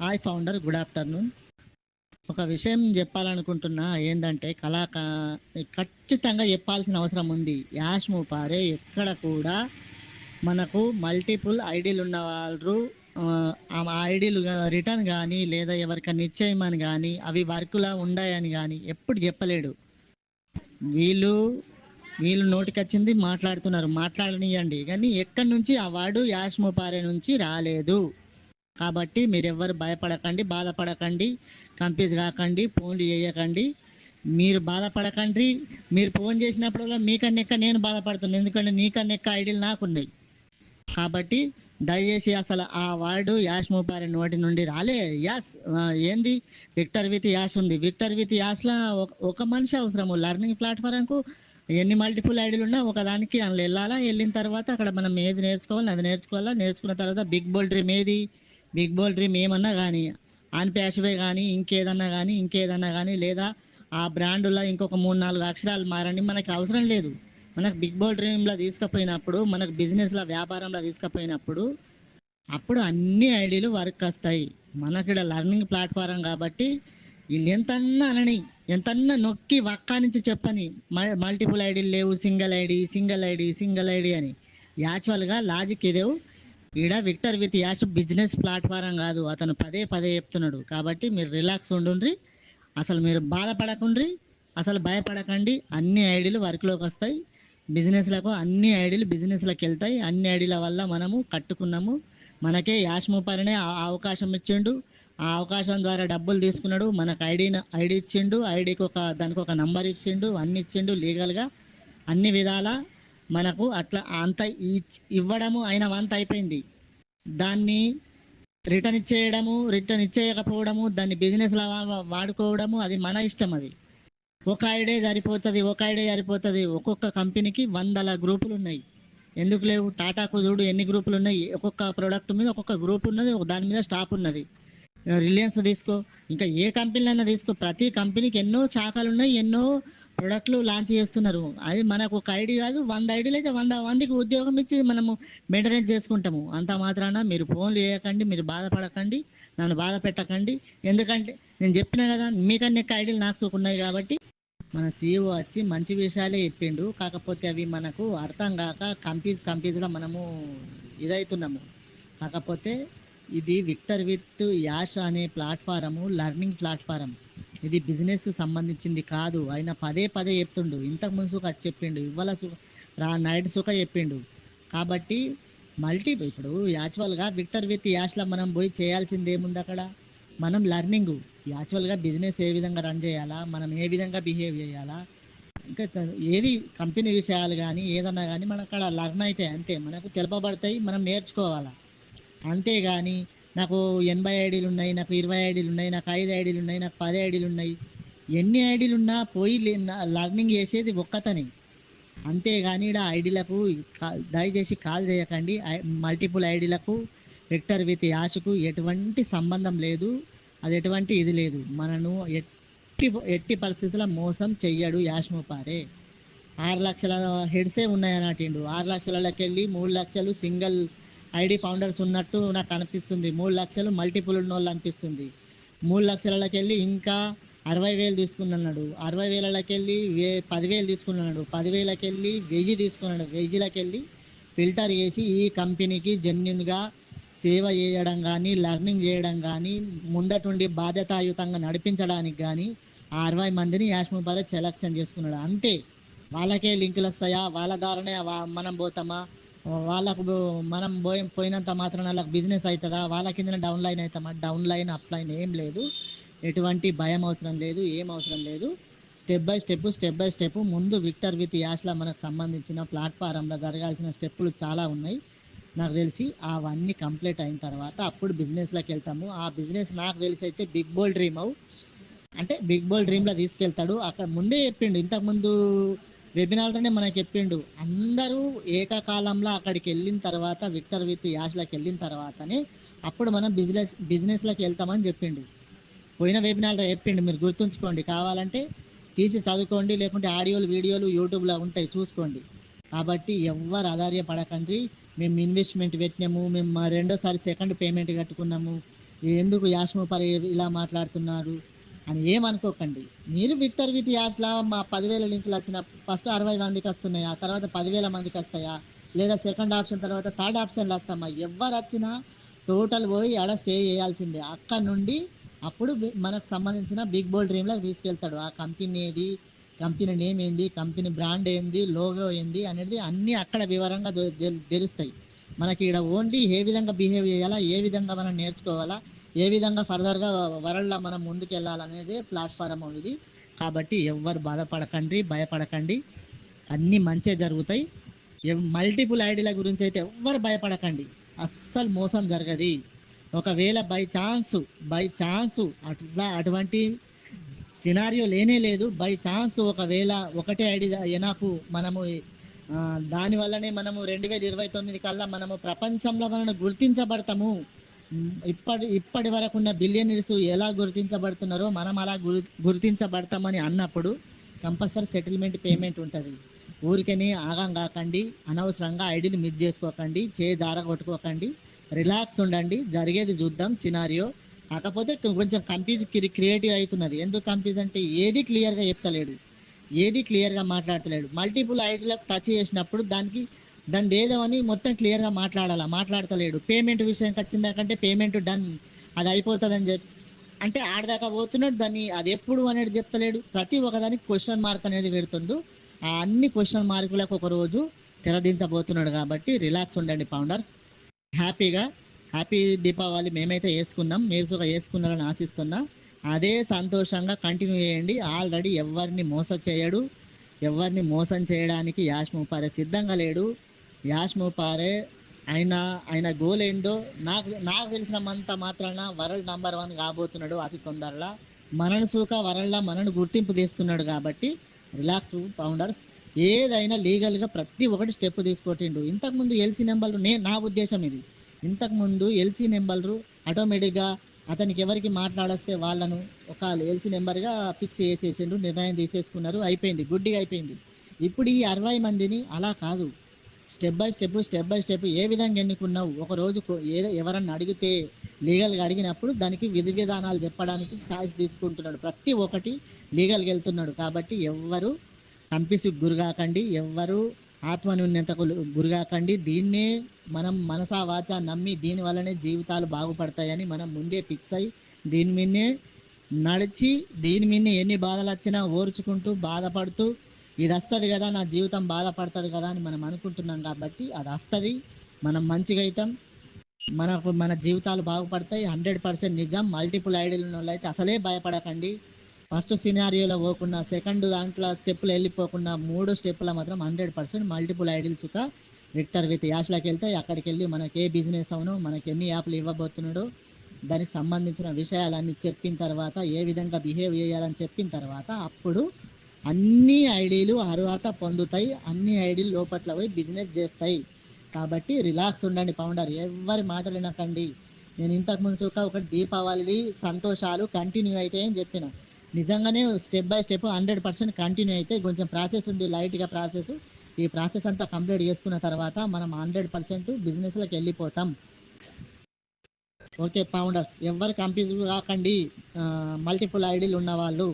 Hi founder good afternoon. ఒక విషయం చెప్పాలనుకుంటున్నా ఏంటంటే కళాక ఖచ్చితంగా చెప్పాల్సిన అవసరం ఉంది. యాష్ ముపారే ఎక్కడ కూడా మనకు మల్టిపుల్ ఐడీలు ఉన్న వాళ్ళు ఆ, ఐడీలు రిటర్న్ కానీ లేదా ఎవరికైనా నిశ్చయమని కానీ అవి వర్క్లా ఉన్నాయని కానీ ఎప్పుడు చెప్పలేడు. వీళ్ళు వీళ్ళు నోటికొచ్చింది మాట్లాడుతున్నారు. మాట్లాడనియండి. కానీ ఎక్కడి నుంచి? ఆ వాడు యాష్ ముపారే నుంచి రాలేదు. కాబట్టి మీరెవ్వరు భయపడకండి బాధపడకండి కంప్యూజ్ కాకండి ఫోన్లు చేయకండి. మీరు బాధపడకండి మీరు ఫోన్ చేసినప్పుడు మీకన్నెక్క నేను బాధపడుతున్నాను ఎందుకంటే నీకన్నెక్క ఐడియాలు నాకున్నాయి. కాబట్టి దయచేసి అసలు ఆ వర్డ్ యాష్ ముపారి నోటి నుండి రాలే. యాస్ ఏంది? విక్టర్ విత్ యాష్ ఉంది. విక్టర్ విత్ యాష్లో ఒక ఒక మనిషి అవసరము. లెర్నింగ్ ప్లాట్ఫారంకు ఎన్ని మల్టిపుల్ ఐడీలు ఉన్నా ఒక దానికి అందులో వెళ్ళాలా? వెళ్ళిన తర్వాత అక్కడ మనం ఏది నేర్చుకోవాలి అది నేర్చుకోవాలా? నేర్చుకున్న తర్వాత బిగ్ బోల్ డ్రీమ్ ఏది? బిగ్ బోల్ డ్రీమ్ ఏమన్నా కానీ ఆన్ ప్యాషవే కానీ ఇంకేదన్నా కానీ ఇంకేదన్నా కానీ లేదా ఆ బ్రాండ్లో ఇంకొక మూడు నాలుగు అక్షరాలు మారండి మనకి అవసరం లేదు. మనకు బిగ్ బాల్ డ్రీమ్లో తీసుకుపోయినప్పుడు మనకు బిజినెస్లో వ్యాపారంలో తీసుకుపోయినప్పుడు అప్పుడు అన్ని ఐడియాలు వర్క్ వస్తాయి. మనకి ఇక్కడ లర్నింగ్ ప్లాట్ఫారం కాబట్టి ఎంతన్నా అనని ఎంతన్నా నొక్కి వక్కా నుంచి చెప్పని మ- మల్టిపుల్ ఐడీలు లేవు single ID single ID single ID అని. యాక్చువల్గా లాజిక్ ఇదేవు. ఈడ Victor with Ash business platform కాదు అతను పదే పదే చెప్తున్నాడు. కాబట్టి మీరు రిలాక్స్ ఉండుండ్రి అసలు మీరు బాధపడకుండ్రి అసలు భయపడకండి. అన్ని ఐడీలు వర్క్లోకి వస్తాయి. బిజినెస్లకు అన్ని ఐడీలు బిజినెస్లకు వెళ్తాయి. అన్ని ఐడీల వల్ల మనము కట్టుకున్నాము. మనకే యాష్ ముపారినే అవకాశం ఇచ్చిండు. ఆ అవకాశం ద్వారా డబ్బులు తీసుకున్నాడు. మనకు ఐడి ఐడి ఇచ్చిండు. ఐడికి ఒక దానికి ఒక నంబర్ ఇచ్చిండు. అన్ని ఇచ్చిండు లీగల్గా. అన్ని విధాల మనకు అట్లా అంత ఇచ్- ఇవ్వడము అయిన వంత అయిపోయింది. దాన్ని రిటర్న్ ఇచ్చేయడము రిటర్న్ ఇచ్చేయకపోవడము దాన్ని బిజినెస్లో వాడుకోవడము అది మన ఇష్టం అది. ఒక ఐడే సరిపోతుంది ఒక ఐడే సరిపోతుంది. ఒక్కొక్క కంపెనీకి వందల గ్రూపులు ఉన్నాయి. ఎందుకు లేవు? టాటాకు చూడు ఎన్ని గ్రూపులు ఉన్నాయి. ఒక్కొక్క ప్రోడక్ట్ మీద ఒక్కొక్క గ్రూప్ ఉన్నది ఒక దాని మీద స్టాప్ ఉన్నది. రిలయన్స్ తీసుకో. ఇంకా ఏ కంపెనీలైనా తీసుకో. ప్రతి కంపెనీకి ఎన్నో శాఖలు ఉన్నాయి ఎన్నో ప్రొడక్ట్లు లాంచ్ చేస్తున్నారు. అది మనకు ఒక ఐడి కాదు వంద ఐడీలు అయితే వంద మందికి ఉద్యోగం ఇచ్చి మనము మెయింటెనెన్స్ చేసుకుంటాము. అంత మాత్రాన మీరు ఫోన్లు చేయకండి మీరు బాధపడకండి నన్ను బాధ పెట్టకండి. ఎందుకంటే నేను చెప్పిన కదా మీకన్నా ఎక్కువ ఐడీలు నాకు సోకున్నాయి కాబట్టి. మన సీఈఓ వచ్చి మంచి విషయాలే చెప్పిండు. కాకపోతే అవి మనకు అర్థం కాక కంపీజ్ కంపీజ్లో మనము ఇదవుతున్నాము కాకపోతే ఇది విక్టర్ విత్ యాష్ అనే ప్లాట్ఫారము లర్నింగ్ ప్లాట్ఫారం ఇది బిజినెస్కి సంబంధించింది కాదు. ఆయన పదే పదే చెప్తుండు. ఇంతకు ముందు సుఖ చెప్పిండు. ఇవాళ సుఖ రా నైట్ సుఖ చెప్పిండు. కాబట్టి మల్టీ ఇప్పుడు యాక్చువల్గా విక్టర్ విత్ యాష్లో మనం పోయి చేయాల్సింది ఏముంది అక్కడ? మనం లర్నింగ్ యాక్చువల్గా బిజినెస్ ఏ విధంగా రన్ చేయాలా? మనం ఏ విధంగా బిహేవ్ చేయాలా? ఇంకా ఏది కంపెనీ విషయాలు కానీ ఏదన్నా కానీ మనకు అక్కడ లర్న్ అయితే అంతే. మనకు తెలపబడతాయి మనం నేర్చుకోవాలా? అంతేగాని నాకు ఎనభై ఐడీలు ఉన్నాయి నాకు ఇరవై ఐడీలు ఉన్నాయి నాకు ఐదు ఐడీలు ఉన్నాయి నాకు పది ఐడీలు ఉన్నాయి. ఎన్ని ఐడీలు ఉన్నా పోయి లర్నింగ్ చేసేది ఒక్కతనే. అంతేగాని ఇక్కడ ఐడీలకు దయచేసి కాల్ చేయకండి. మల్టిపుల్ ఐడీలకు విక్టర్ విత్ యాష్కు ఎటువంటి సంబంధం లేదు. అది ఎటువంటి ఇది లేదు. మనను ఎట్టి ఎట్టి పరిస్థితుల్లో మోసం చెయ్యడు యాష్ ముపారే. ఆరు లక్షల హెడ్సే ఉన్నాయని అటిండు ఆరు లక్షలకి వెళ్ళి మూడు లక్షలు సింగిల్ ఐడి ఫౌండర్స్ ఉన్నట్టు నాకు అనిపిస్తుంది. మూడు లక్షలు మల్టిపుల్ ఉన్న వాళ్ళు అనిపిస్తుంది. మూడు లక్షలకి వెళ్ళి ఇంకా అరవై వేలు తీసుకున్నాడు. అరవై వేలకి వెళ్ళి వే పదివేలు తీసుకున్నాడు. పదివేలకి వెళ్ళి వెయ్యి తీసుకున్నాడు. వెయ్యిలకి వెళ్ళి ఫిల్టర్ చేసి ఈ కంపెనీకి జెన్యున్గా సేవ చేయడం కానీ లర్నింగ్ చేయడం కానీ ముందటుండి బాధ్యతాయుతంగా నడిపించడానికి కానీ ఆ అరవై మందిని యాష్ ముబారక్ సెలక్షన్ చేసుకున్నాడు. అంతే. వాళ్ళకే లింకులు వస్తాయా వాళ్ళ ద్వారానే వా- మనం పోతామా? వాళ్ళకు మనం పోయి పోయినంత మాత్రం వాళ్ళకి బిజినెస్ అవుతుందా వాళ్ళ కింద డౌన్ లైన్ అవుతామా డౌన్ లైన్ అప్ లైన్ ఏం లేదు. ఎటువంటి భయం అవసరం లేదు ఏం అవసరం లేదు. Step by step step by step ముందు విక్టర్ విత్ యాష్లా మనకు సంబంధించిన ప్లాట్ఫారంలో జరగాల్సిన స్టెప్పులు చాలా ఉన్నాయి. నాకు తెలిసి అవన్నీ కంప్లీట్ అయిన తర్వాత అప్పుడు బిజినెస్లోకి వెళ్తాము. ఆ బిజినెస్ నాకు తెలిసి అయితే బిగ్ బోల్ డ్రీమ్ అవు. అంటే బిగ్ బోల్ డ్రీమ్లో తీసుకెళ్తాడు. అక్కడ ముందే చెప్పిండు. ఇంతకుముందు వెబినార్లోనే మనకి చెప్పిండు అందరూ ఏకకాలంలో అక్కడికి వెళ్ళిన తర్వాత విక్టర్ విత్ యాష్లోకి వెళ్ళిన తర్వాతనే అప్పుడు మనం బిజినెస్ బిజినెస్లోకి వెళ్తామని చెప్పిండు. పోయిన వెబినార్లో చెప్పిండు మీరు గుర్తుంచుకోండి కావాలంటే తీసి చదువుకోండి లేకుంటే ఆడియోలు వీడియోలు యూట్యూబ్లో ఉంటాయి చూసుకోండి. కాబట్టి ఎవ్వరు ఆధార్య పడకండి మేము ఇన్వెస్ట్మెంట్ పెట్టినాము మేము మా రెండోసారి సెకండ్ పేమెంట్ కట్టుకున్నాము ఎందుకు యాష్మపరి ఇలా మాట్లాడుతున్నారు? అని ఏమనుకోకండి. మీరు విక్టర్ విత్ యాష్లా మా పదివేల లింకులు వచ్చిన ఫస్ట్ అరవై మందికి వస్తున్నాయా? తర్వాత పదివేల మందికి వస్తాయా? లేదా సెకండ్ ఆప్షన్ తర్వాత థర్డ్ ఆప్షన్లు వస్తామా? ఎవరు వచ్చినా టోటల్ పోయి ఆడ స్టే చేయాల్సిందే. అక్కడ నుండి అప్పుడు మనకు సంబంధించిన బిగ్ బోల్ డ్రీమ్లో తీసుకెళ్తాడు. ఆ కంపెనీ ఏది? కంపెనీ నేమ్ ఏంది? కంపెనీ బ్రాండ్ ఏంది? లోగో ఏంది? అనేది అన్నీ అక్కడ వివరంగా తెలుస్తాయి. మనకి ఇక్కడ ఓన్లీ ఏ విధంగా బిహేవ్ చేయాలా? ఏ విధంగా మనం నేర్చుకోవాలా? ఏ విధంగా ఫర్దర్గా వరల్డ్లో మనం ముందుకు వెళ్ళాలనేది ప్లాట్ఫారం ఇది. కాబట్టి ఎవ్వరు బాధపడకండి భయపడకండి. అన్నీ మంచిగా జరుగుతాయి. మల్టిపుల్ ఐడీల గురించి అయితే ఎవ్వరు భయపడకండి. అస్సలు మోసం జరగది. ఒకవేళ బై ఛాన్స్ బై ఛాన్స్ అట్లా అటువంటి సినారియో లేనే లేదు. బై ఛాన్స్ ఒకవేళ ఒకటే ఐడి ఎనాపు మనము దానివల్లనే దాని వల్లనే మనము రెండు వేల ఇరవై తొమ్మిది కల్లా మనము ప్రపంచంలో మనం గుర్తించబడతాము. ఇప్పటి ఇప్పటి వరకు ఉన్న బిలియనీర్స్ ఎలా గుర్తించబడుతున్నారో మనం అలా గుర్తించబడతామని అన్నప్పుడు కంపల్సరీ సెటిల్మెంట్ పేమెంట్ ఉంటుంది. ఊరికని ఆగం కాకండి అనవసరంగా ఐడిని మిస్ చేసుకోకండి చే జారగొట్టుకోకండి రిలాక్స్ ఉండండి జరిగేది చూద్దాం సినారియో. కాకపోతే కొంచెం కన్ఫ్యూజ్ క్రియేటివ్ అవుతున్నది. ఎందుకు కన్ఫ్యూజ్ అంటే ఏది క్లియర్గా చెప్తలేడు. ఏది క్లియర్గా మాట్లాడతలేడు. మల్టిపుల్ ఐడీలకు టచ్ చేసినప్పుడు దానికి దాని ఏదేమని మొత్తం క్లియర్గా మాట్లాడాలా? మాట్లాడతలేడు. పేమెంట్ విషయానికి వచ్చిందాకంటే పేమెంట్ డన్ అది అయిపోతుందని చెప్పి. అంటే ఆడదాకా పోతున్నాడు దాన్ని అది ఎప్పుడు అనేది చెప్తలేడు. ప్రతి ఒక్కదానికి క్వశ్చన్ మార్క్ అనేది పెడుతుండు. ఆ అన్ని క్వశ్చన్ మార్కులకు ఒక రోజు తెరదించబోతున్నాడు కాబట్టి రిలాక్స్ ఉండండి ఫౌండర్స్ హ్యాపీగా హ్యాపీ దీపావళి మేమైతే వేసుకున్నాం. మీరు సుఖ వేసుకున్నారని ఆశిస్తున్నా. అదే సంతోషంగా కంటిన్యూ చేయండి. ఆల్రెడీ ఎవరిని మోసం చేయడు. ఎవరిని మోసం చేయడానికి యాష్ ముపారే సిద్ధంగా లేడు. యాష్ పారే ఆయన ఆయన గోల్ ఏందో నాకు నాకు తెలిసినంత మాత్రాన వరల్డ్ నంబర్ వన్ కాబోతున్నాడు అతి తొందరలో. మనను సూక వరల్డ్లో మనను గుర్తింపు తీస్తున్నాడు కాబట్టి రిలాక్స్ ఫౌండర్స్ ఏదైనా లీగల్గా ప్రతి ఒక్కటి స్టెప్ తీసుకొట్టిండు. ఇంతకుముందు ఎల్సీ నెంబర్లు నే నా ఉద్దేశం ఇది. ఇంతకుముందు ఎల్సీ నెంబర్లు ఆటోమేటిక్గా అతనికి ఎవరికి మాట్లాడేస్తే వాళ్ళను ఒక ఎల్సీ నెంబర్గా ఫిక్స్ చేసేసిండు నిర్ణయం తీసేసుకున్నారు అయిపోయింది గుడ్డిగా అయిపోయింది. ఇప్పుడు ఈ అరవై మందిని అలా కాదు. Step by step step by step ఏ విధంగా ఎన్నుకున్నావు? ఒక రోజు ఏదో ఎవరన్నా అడిగితే లీగల్గా అడిగినప్పుడు దానికి విధి విధానాలు చెప్పడానికి ఛాయిస్ తీసుకుంటున్నాడు. ప్రతి ఒక్కటి లీగల్గా వెళ్తున్నాడు. కాబట్టి ఎవ్వరు చంపిసి గురికాకండి ఎవ్వరు ఆత్మన్యూన్యతకు గురికాకండి దీన్నే మనం మనసా వాచ నమ్మి దీని వల్లనే జీవితాలు బాగుపడతాయని మనం ముందే ఫిక్స్ అయ్యి దీని మీదనే నడిచి దీని మీదనే ఎన్ని బాధలు వచ్చినా ఓర్చుకుంటూ బాధపడుతూ ఇది వస్తుంది కదా నా జీవితం బాధపడుతుంది కదా అని మనం అనుకుంటున్నాం కాబట్టి అది వస్తుంది మనం మంచిగా అవుతాం. మనకు మన జీవితాలు బాగుపడతాయి. హండ్రెడ్ పర్సెంట్ నిజం. మల్టిపుల్ ఐడియల్ ఉన్న వాళ్ళు అయితే అసలే భయపడకండి. ఫస్ట్ సినారియోలో పోకుండా సెకండ్ దాంట్లో స్టెప్పులు వెళ్ళిపోకుండా మూడో స్టెప్పుల మాత్రం హండ్రెడ్ పర్సెంట్ మల్టిపుల్ ఐడియల్స్ ఒక విక్టర్ విత్ యాష్లోకి వెళ్తే అక్కడికి వెళ్ళి మనకి ఏ బిజినెస్ అవును మనకి ఎన్ని యాప్లు ఇవ్వబోతున్నాడో దానికి సంబంధించిన విషయాలన్నీ చెప్పిన తర్వాత ఏ విధంగా బిహేవ్ చేయాలని చెప్పిన తర్వాత అప్పుడు అన్ని ఐడీలు అర్హత పొందుతాయి అన్ని ఐడీలు లోపట్ల పోయి బిజినెస్ చేస్తాయి. కాబట్టి రిలాక్స్ ఉండండి పౌండర్ ఎవరి మాటలు వినకండి. నేను ఇంతకు ముందు ఒక ఒకటి దీపావళి సంతోషాలు కంటిన్యూ అవుతాయి అని చెప్పిన. నిజంగానే step by step hundred percent continue అయితే కొంచెం ప్రాసెస్ ఉంది లైట్గా ప్రాసెస్ ఈ ప్రాసెస్ అంతా కంప్లీట్ చేసుకున్న తర్వాత మనం హండ్రెడ్ పర్సెంట్ బిజినెస్లోకి వెళ్ళిపోతాం. ఓకే పౌండర్స్ ఎవరు కంప్యూజ్ కాకండి. మల్టిపుల్ ఐడీలు ఉన్న వాళ్ళు